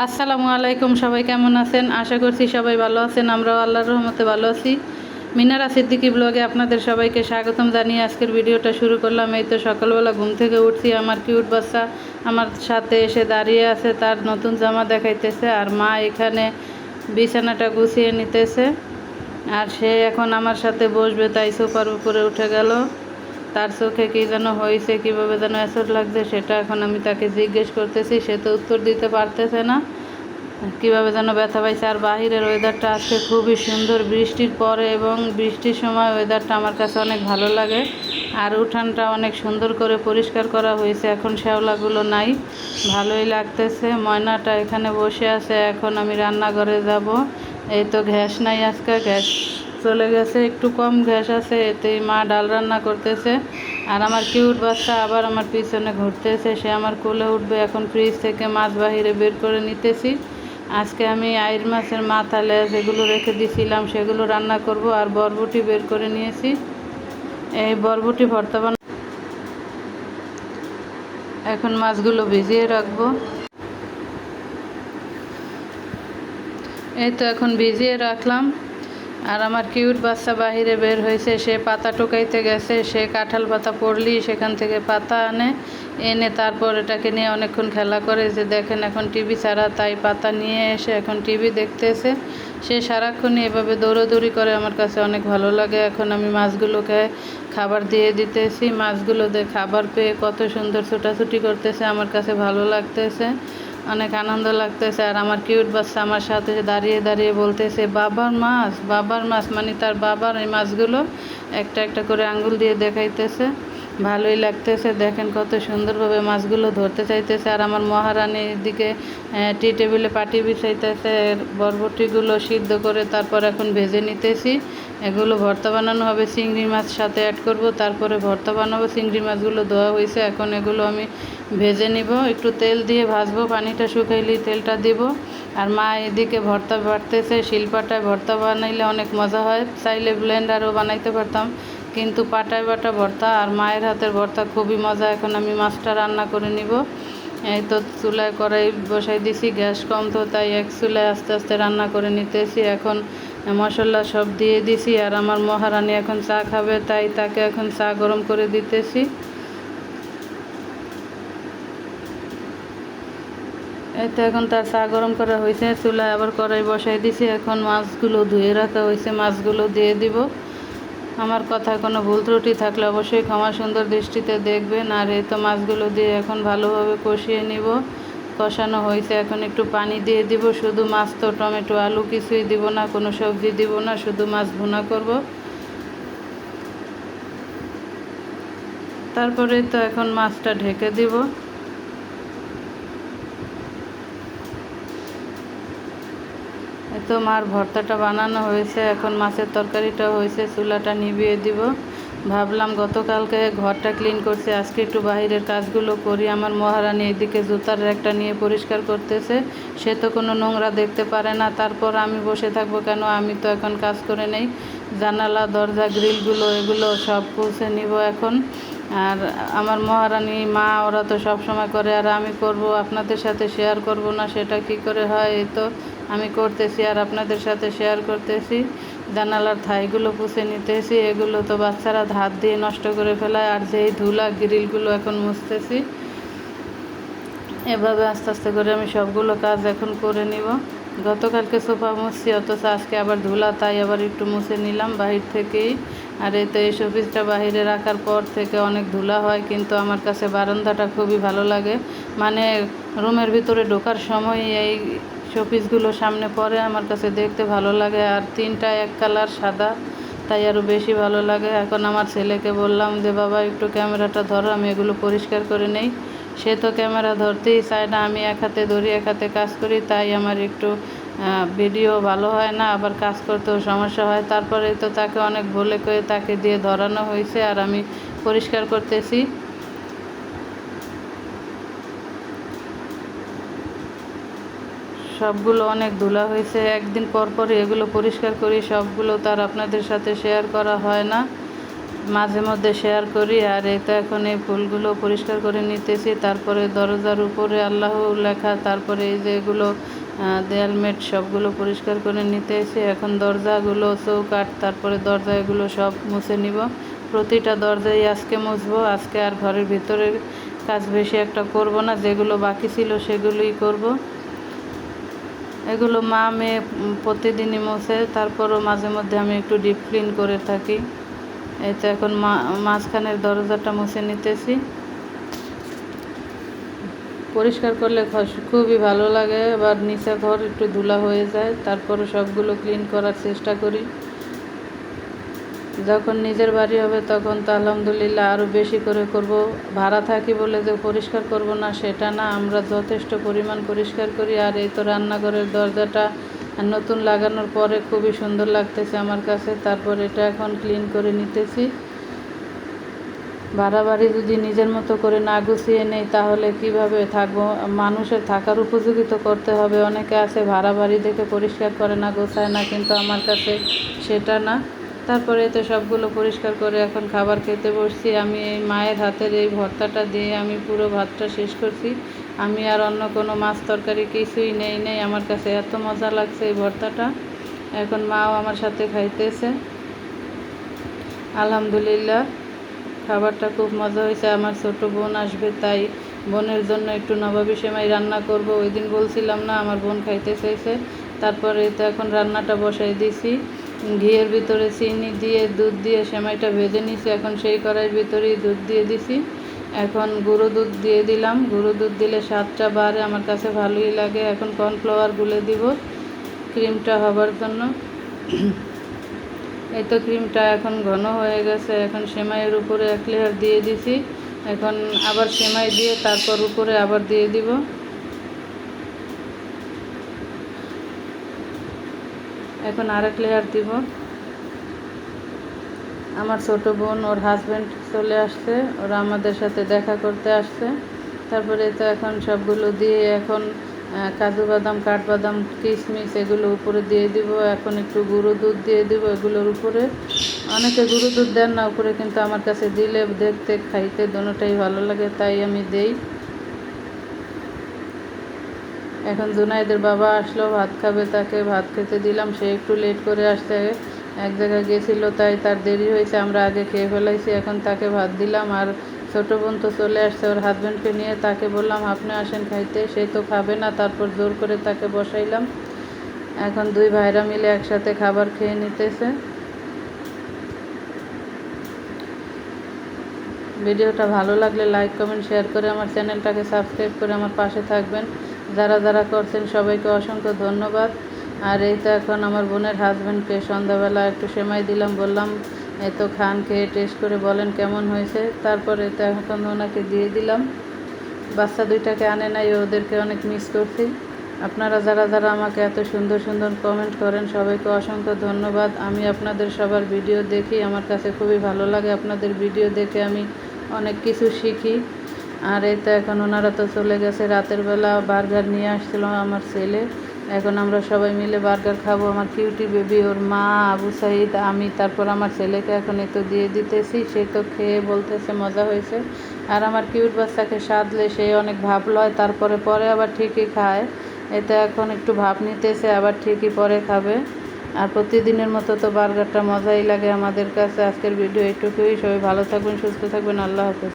আসসালামু আলাইকুম, সবাই কেমন আছেন? আশা করছি সবাই ভালো আছেন, আমরাও আল্লাহর রহমতে ভালো আছি। মিনারা সিদ্দিকি ব্লগে আপনাদের সবাইকে স্বাগতম জানিয়ে আজকের ভিডিওটা শুরু করলাম। এই তো সকালবেলা ঘুম থেকে উঠছি, আমার কিউট বাচ্চা আমার সাথে এসে দাঁড়িয়ে আছে, তার নতুন জামা দেখাইতেছে আর মা এখানে বিছানাটা গুছিয়ে নিতেছে। আর সে এখন আমার সাথে বসবে, তাই সোফার উপরে উঠে গেল। তার চোখে কী যেন হয়েছে কীভাবে যেন অ্যাসড লাগছে, সেটা এখন আমি তাকে জিজ্ঞেস করতেছি, সে তো উত্তর দিতে পারতেছে না। কীভাবে যেন ব্যথা পাইছে, আর বাহিরের ওয়েদারটা আজকে খুবই সুন্দর, বৃষ্টির পরে এবং বৃষ্টির সময় ওয়েদারটা আমার কাছে অনেক ভালো লাগে। আর উঠানটা অনেক সুন্দর করে পরিষ্কার করা হয়েছে, এখন শ্যাওলাগুলো নাই, ভালোই লাগতেছে। ময়নাটা এখানে বসে আছে, এখন আমি রান্নাঘরে যাব। এই তো গ্যাস নাই আজকে, গ্যাস চলে গেছে, একটু কম গ্যাস আছে, এতেই মা ডাল রান্না করতেছে। আর আমার কিউট বাচ্চা আবার আমার পিছনে ঘুরতেছে, সে আমার কোলে উঠবে। এখন ফ্রিজ থেকে মাছ বাহিরে বের করে নিতেছি। আজকে আমি আইর মাছের মাথা, লেজ এগুলো রেখে দিয়েছিলাম সেগুলো রান্না করব আর বরবটি বের করে নিয়েছি। এই বরবটি ভর্তা এখন মাছগুলো ভিজিয়ে রাখব। এই তো এখন ভিজিয়ে রাখলাম। আর আমার কিউট বাচ্চা বাহিরে বের হয়েছে, সে পাতা টোকাইতে গেছে, সে কাঁঠাল পাতা পড়লি, সেখান থেকে পাতা আনে, এনে তারপর এটাকে নিয়ে অনেকক্ষণ খেলা করে, যে দেখেন এখন টিভি ছাড়া তাই পাতা নিয়ে এসে এখন টিভি দেখতেছে। সে সারাক্ষণই এভাবে দৌড়াদৌড়ি করে, আমার কাছে অনেক ভালো লাগে। এখন আমি মাছগুলোকে খাবার দিয়ে দিতেছি মাছগুলো দিয়ে খাবার পেয়ে কত সুন্দর ছোটাছুটি করতেছে, আমার কাছে ভালো লাগতেছে। অনেক আনন্দ লাগতেছে আর আমার কিউট বাচ্চা আমার সাথে দাঁড়িয়ে দাঁড়িয়ে বলতেছে, বাবার মাছ বাবার মাছ মানে তার বাবার এই মাছগুলো একটা একটা করে আঙ্গুল দিয়ে দেখাইতেছে। ভালোই লাগতেছে। দেখেন কত সুন্দরভাবে মাছগুলো ধরতে চাইতেছে। আর আমার মহারানীর দিকে টি টেবিলে পাটি বিছাইতেছে। বরবটিগুলো সিদ্ধ করে তারপর এখন ভেজে নিতেছি। এগুলো ভর্তা বানানো হবে। চিংড়ি মাছ সাথে অ্যাড করব। তারপরে ভর্তা বানাবো। চিংড়ি মাছগুলো ধোয়া হয়েছে। এখন এগুলো আমি ভেজে নিব। একটু তেল দিয়ে ভাজবো। পানিটা শুকাইলেই তেলটা দিব। আর মা এদিকে ভর্তা বাড়তেছে। শিলপাটায় ভর্তা বানাইলে অনেক মজা হয়। চাইলে ব্লেন্ডারও বানাইতে পারতাম। কিন্তু পাটায় বাটা ভর্তা আর মায়ের হাতের ভর্তা খুবই মজা। এখন আমি মাছটা রান্না করে নিব। এই তো চুলায় কড়াই বসাই দিছি, গ্যাস কম তো, তাই এক চুলায় আস্তে আস্তে রান্না করে নিতেছি। এখন মশলা সব দিয়ে দিছি আর আমার মহারানী এখন চা খাবে, তাই তাকে এখন চা গরম করে দিতেছি। এই তো এখন তার চা গরম করা হয়েছে চুলায় আবার কড়াই বসাই দিছি। এখন মাছগুলো ধুয়ে রাখা হয়েছে মাছগুলো দিয়ে দিব। আমার কথা কোনো ভুল ত্রুটি থাকলে অবশ্যই ক্ষমা সুন্দর দৃষ্টিতে দেখবেন। আর এই তো মাছগুলো দিয়ে এখন ভালোভাবে কষিয়ে নিব। কষানো হয়েছে, এখন একটু পানি দিয়ে দিব। শুধু মাছ তো, টমেটো, আলু কিছুই দিব না, কোনো সবজি দিব না, শুধু মাছ ভুনা করব। তারপরে তো এখন মাছটা ঢেকে দিব। তো মার ভর্তাটা বানানো হয়েছে, এখন মাছের তরকারিটা হয়েছে, চুলাটা নিভিয়ে দিব। ভাবলাম গতকালকে ঘরটা ক্লিন করছে, আজকে একটু বাহিরের কাজগুলো করি। আমার মহারানী এদিকে জুতার র্যাকটা নিয়ে পরিষ্কার করতেছে, সে তো কোনো নোংরা দেখতে পারে না। তারপর আমি বসে থাকব কেন? আমি তো এখন কাজ করে নেই। জানালা, দরজা, গ্রিলগুলো, এগুলো সব পুষে নিব এখন। আর আমার মহারানী, মা, ওরা তো সব সময় করে, আর আমি করব, আপনাদের সাথে শেয়ার করব না, সেটা কি করে হয়? এই তো আমি করতেছি আর আপনাদের সাথে শেয়ার করতেছি। জানালার থাইগুলো পুষে নিতেছি, এগুলো তো বাচ্চারা হাত দিয়ে নষ্ট করে ফেলায়, আর যেই ধুলা গ্রিলগুলো এখন মুছতেছি, এভাবে আস্তে আস্তে করে আমি সবগুলো কাজ এখন করে নিব। গতকালকে সোফা মুছছি, অথচ আজকে আবার ধুলা, তাই আবার একটু মুছে নিলাম বাহির থেকেই। আর এতে এই শোপিসটা বাহিরে রাখার পর থেকে অনেক ধুলা হয়, কিন্তু আমার কাছে বারান্দাটা খুবই ভালো লাগে। মানে রুমের ভিতরে ঢোকার সময় এই শোপিসগুলো সামনে পরে আমার কাছে দেখতে ভালো লাগে। আর তিনটা, এক কালার সাদা, তাই আরও বেশি ভালো লাগে। এখন আমার ছেলেকে বললাম যে, বাবা, একটু ক্যামেরাটা ধরো, আমি এগুলো পরিষ্কার করে নেই। সে তো ক্যামেরা ধরতেই চায় না, আমি এক হাতে ধরি, এক হাতে কাজ করি, তাই আমার একটু ভিডিও ভালো হয় না, আবার কাজ করতেও সমস্যা হয়। তারপরে তো তাকে অনেক বলে করে তাকে দিয়ে ধরানো হয়েছে, আর আমি পরিষ্কার করতেছি। সবগুলো অনেক ধুলা হয়েছে। একদিন পর পর এগুলো পরিষ্কার করি, সবগুলো তার আপনাদের সাথে শেয়ার করা হয় না। মাঝে মধ্যে শেয়ার করি, আর তো এখন এই ফুলগুলো পরিষ্কার করে নিতেছি। তারপরে দরজার উপরে আল্লাহ লেখা, তারপরে এই যে এগুলো দেয়ালমেট সবগুলো পরিষ্কার করে নিতে এসে এখন দরজাগুলো চৌকাট তারপরে দরজা এগুলো সব মুছে নিব। প্রতিটা দরজাই আজকে মুছবো, আজকে আর ঘরের ভিতরের কাজ বেশি একটা করব না। যেগুলো বাকি ছিল সেগুলোই করব। এগুলো মা, মেয়ে প্রতিদিনই মোছে। তারপরও মাঝে মধ্যে আমি একটু ডিপ ক্লিন করে থাকি। এই তো এখন মা, মাঝখানের দরজাটা মুছে নিতেছি। পরিষ্কার করলে খুবই ভালো লাগে। আবার নিচে ঘর একটু ধুলা হয়ে যায়। তারপরও সবগুলো ক্লিন করার চেষ্টা করি। যখন নিজের বাড়ি হবে তখন তো আলহামদুলিল্লাহ আরও বেশি করে করব। ভাড়া থাকি বলে যে পরিষ্কার করব না, সেটা না। আমরা যথেষ্ট পরিমাণ পরিষ্কার করি আর এই তো রান্নাঘরের দরজাটা নতুন লাগানোর পরে খুবই সুন্দর লাগতেছে আমার কাছে। তারপর এটা এখন ক্লিন করে নিতেছি। ভাড়া বাড়ি যদি নিজের মতো করে না গুছিয়ে নেই, তাহলে কীভাবে থাকব? মানুষের থাকার উপযোগী তো করতে হবে। অনেকে আছে ভাড়া বাড়ি দেখে পরিষ্কার করে না, গোছায় না, কিন্তু আমার কাছে সেটা না। তারপরে তো সবগুলো পরিষ্কার করে এখন খাবার খেতে বসছি। আমি এই মায়ের হাতের এই ভর্তাটা দিয়ে আমি পুরো ভাতটা শেষ করছি। আমি আর অন্য কোনো মাছ তরকারি কিছুই নেই নেই। আমার কাছে এত মজা লাগছে এই ভর্তাটা। এখন মাও আমার সাথে খাইতেছে। আলহামদুলিল্লাহ, খাবারটা খুব মজা হয়েছে। আমার ছোট বোন আসবে, তাই বোনের জন্য একটু নবাবী সেমাই রান্না করব। ওই দিন বলছিলাম না, আমার বোন খাইতে চাইছে। তারপরে তো এখন রান্নাটা বসাই দিছি। ঘিয়ের ভিতরে চিনি দিয়ে, দুধ দিয়ে, সেমাইটা ভেজে নিছি। এখন সেই কড়াইয়ের ভিতরেই দুধ দিয়ে দিছি। এখন গুঁড়ো দুধ দিয়ে দিলাম। গুঁড়ো দুধ দিলে স্বাদটা বাড়ে, আমার কাছে ভালোই লাগে। এখন কর্নফ্লাওয়ার গুলে দিব ক্রিমটা হবার জন্য। এই তো ক্রিমটা এখন ঘন হয়ে গেছে। এখন সেমাইয়ের উপরে এক লেয়ার দিয়ে দিছি। এখন আবার সেমাই দিয়ে তারপর উপরে আবার দিয়ে দিব। এখন আরেক লেয়ার দিব। আমার ছোট বোন, ওর হাজব্যান্ড চলে আসছে, ওরা আমাদের সাথে দেখা করতে আসছে। তারপরে তো এখন সবগুলো দিয়ে এখন কাজু বাদাম কাঠবাদাম কিশমিশ এগুলো উপরে দিয়ে দিব। এখন একটু গুঁড়ো দুধ দিয়ে দিব এগুলোর উপরে। অনেকে গুঁড়ো দুধ দেন না উপরে, কিন্তু আমার কাছে দিলে দেখতে, খাইতে, দোনোটাই ভালো লাগে, তাই আমি দেই। এখন জুনাইদের বাবা আসলো, ভাত খাবে তাকে, ভাত খেতে দিলাম, সে একটু লেট করে আসতে এক জায়গায় গেছিল, তাই তার দেরি হয়েছে, আমরা আগে খেয়ে ফেলাইছি, এখন তাকে ভাত দিলাম, আর ছোটো বোন তো চলে আসছে, ওর হাজব্যান্ডকে নিয়ে তাকে বললাম, আপনি আসেন খাইতে, সে তো খাবে না, তারপর জোর করে তাকে বসাইলাম। এখন দুই ভাইরা মিলে একসাথে খাবার খেয়ে নিতেছে। ভিডিওটা ভালো লাগলে লাইক কমেন্ট শেয়ার করে আমার চ্যানেলটাকে সাবস্ক্রাইব করে আমার পাশে থাকবেন। যারা যারা করছেন সবাইকে অসংখ্য ধন্যবাদ। আর এই তো এখন আমার বোনের হাজব্যান্ডকে সন্ধ্যাবেলা একটু সেমাই দিলাম, বললাম এই তো খান খেয়ে টেস্ট করে বলেন কেমন হয়েছে। তারপরে তো এখন ওনাকে দিয়ে দিলাম। বাচ্চা দুইটাকে আনে নাই, ওদেরকে অনেক মিস করছি। আপনারা যারা যারা আমাকে এত সুন্দর সুন্দর কমেন্ট করেন, সবাইকে অসংখ্য ধন্যবাদ। আমি আপনাদের সবার ভিডিও দেখি, আমার কাছে খুবই ভালো লাগে। আপনাদের ভিডিও দেখে আমি অনেক কিছু শিখি। আর এই তো এখন ওনারা তো চলে গেছে। রাতের বেলা বার্গার নিয়ে আসছিল আমার ছেলে। এখন আমরা সবাই মিলে বার্গার খাব। আমার কিউটি বেবি, ওর মা, আবু সাইদ, আমি, তারপর আমার ছেলেকে এখন এই তো দিয়ে দিতেছি। সে তো খেয়ে বলতেছে মজা হয়েছে। আর আমার কিউট বাচ্চাকে সাধলে সে অনেক ভাব লয়, তারপরে পরে আবার ঠিকই খায়। এতে এখন একটু ভাব নিতেছে, আবার ঠিকই পরে খাবে। আর প্রতিদিনের মতো তো বার্গারটা মজাই লাগে আমাদের কাছে। আজকের ভিডিও এইটুকুই সবাই ভালো থাকবেন, সুস্থ থাকবেন। আল্লাহ হাফেজ।